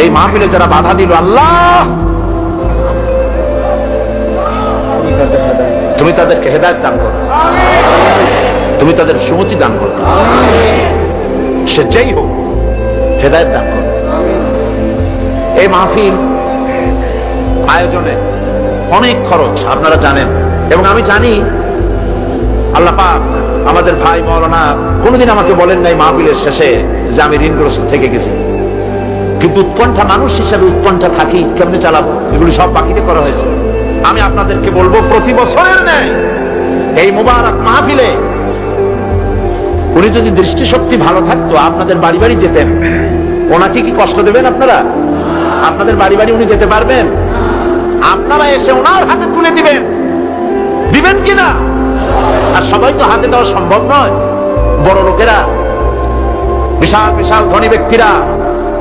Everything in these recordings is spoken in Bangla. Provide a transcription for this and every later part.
এই মাহফিলে যারা বাধা দিল, আল্লাহ! তুমি তাদেরকে হেদায়ত দান করো। তুমি তাদের সুমতি দান করো। সে যেই হোক, হেদায়ত দান করো। এই মাহফিল আয়োজনে অনেক খরচ, আপনারা জানেন। এবং আমি জানি, আল্লাহ পাক আমাদের ভাই মৌলানা কোনোদিন আমাকে বলেন নাই মাহফিলের শেষে যে আমি ঋণগ্রস্ত থেকে গেছি। কিন্তু উৎকণ্ঠা মানুষ হিসাবে উৎকণ্ঠা থাকি কেমনে চালাবো? এগুলি সব বাকিতে করা হয়েছে। আমি আপনাদেরকে বলব, প্রতি বছরের নেয় এই মুবারক মাহফিলে উনি যদি দৃষ্টিশক্তি ভালো থাকতো, আপনাদের বাড়ি বাড়ি যেতেন। ওনাকে কি কষ্ট দেবেন আপনারা? আপনাদের বাড়ি বাড়ি উনি যেতে পারবেন? আপনারা এসে ওনার হাতে তুলে দিবেন। দিবেন কিনা? আর সবাই তো হাতে দেওয়া সম্ভব নয়। বড় লোকেরা, বিশাল বিশাল ধনী ব্যক্তিরা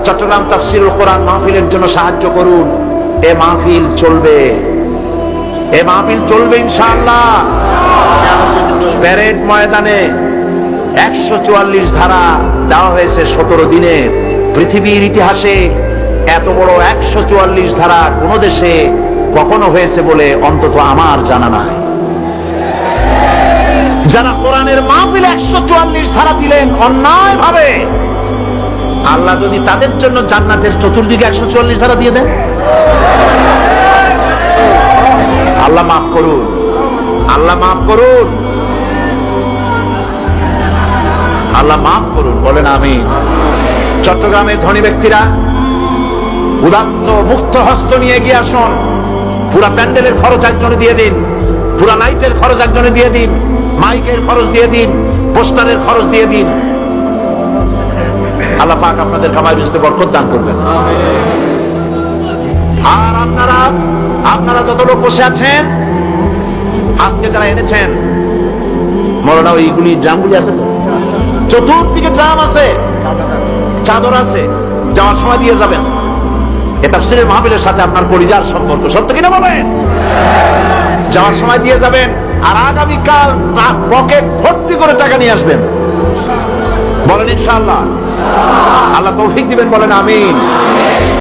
চট্টগ্রাম তাফসিরুল কোরআন মাহফিলের জন্য সাহায্য করুন। এ মাহফিল চলবে। এ মাহফিল চলবে ইনশাআল্লাহ। প্যারেড ময়দানে একশো চুয়াল্লিশ ধারা দেওয়া হয়েছে সতেরো দিনে। পৃথিবীর ইতিহাসে এত বড় একশো চুয়াল্লিশ ধারা কোন দেশে কখনো হয়েছে বলে অন্তত আমার জানা নাই। যারা কোরআনের মাহফিল একশো চুয়াল্লিশ ধারা দিলেন অন্যায় ভাবে আল্লাহ যদি তাদের জন্য জান্নাতের চতুর্দিকে একশো চল্লিশ ধারা দিয়ে দেন? আল্লাহ মাফ করুন। আল্লাহ মাফ করুন। আল্লাহ মাফ করুন। বলেন আমি চট্টগ্রামের ধনী ব্যক্তিরা উদাত্ত মুক্ত হস্ত নিয়ে গিয়ে আসুন। পুরা প্যান্ডেলের খরচ একজনে দিয়ে দিন। পুরা লাইটের খরচ একজনে দিয়ে দিন। মাইকের খরচ দিয়ে দিন। পোস্টারের খরচ দিয়ে দিন। আল্লাহ পাক আপনাদের কামাই বুঝতে বরকত দান করবেন। আর আপনারা আপনারা যত লোক বসে আছেন, আজকে যারা এনেছেন মরনা ওইগুলি ড্রামগুলি আছে, চতুর্দিকে ড্রাম আছে, চাদর আছে, যাওয়ার সময় দিয়ে যাবেন। এটা সিনের মাহবিলের সাথে আপনার পরিজার সম্পর্ক। সত্য কিনা বলেন? যাওয়ার সময় দিয়ে যাবেন, আর আগামীকাল পকেট ভর্তি করে টাকা নিয়ে আসবেন। বলেন ইনশাল্লাহ আল্লাহ তৌফিক দিবেন বলেন আমিন।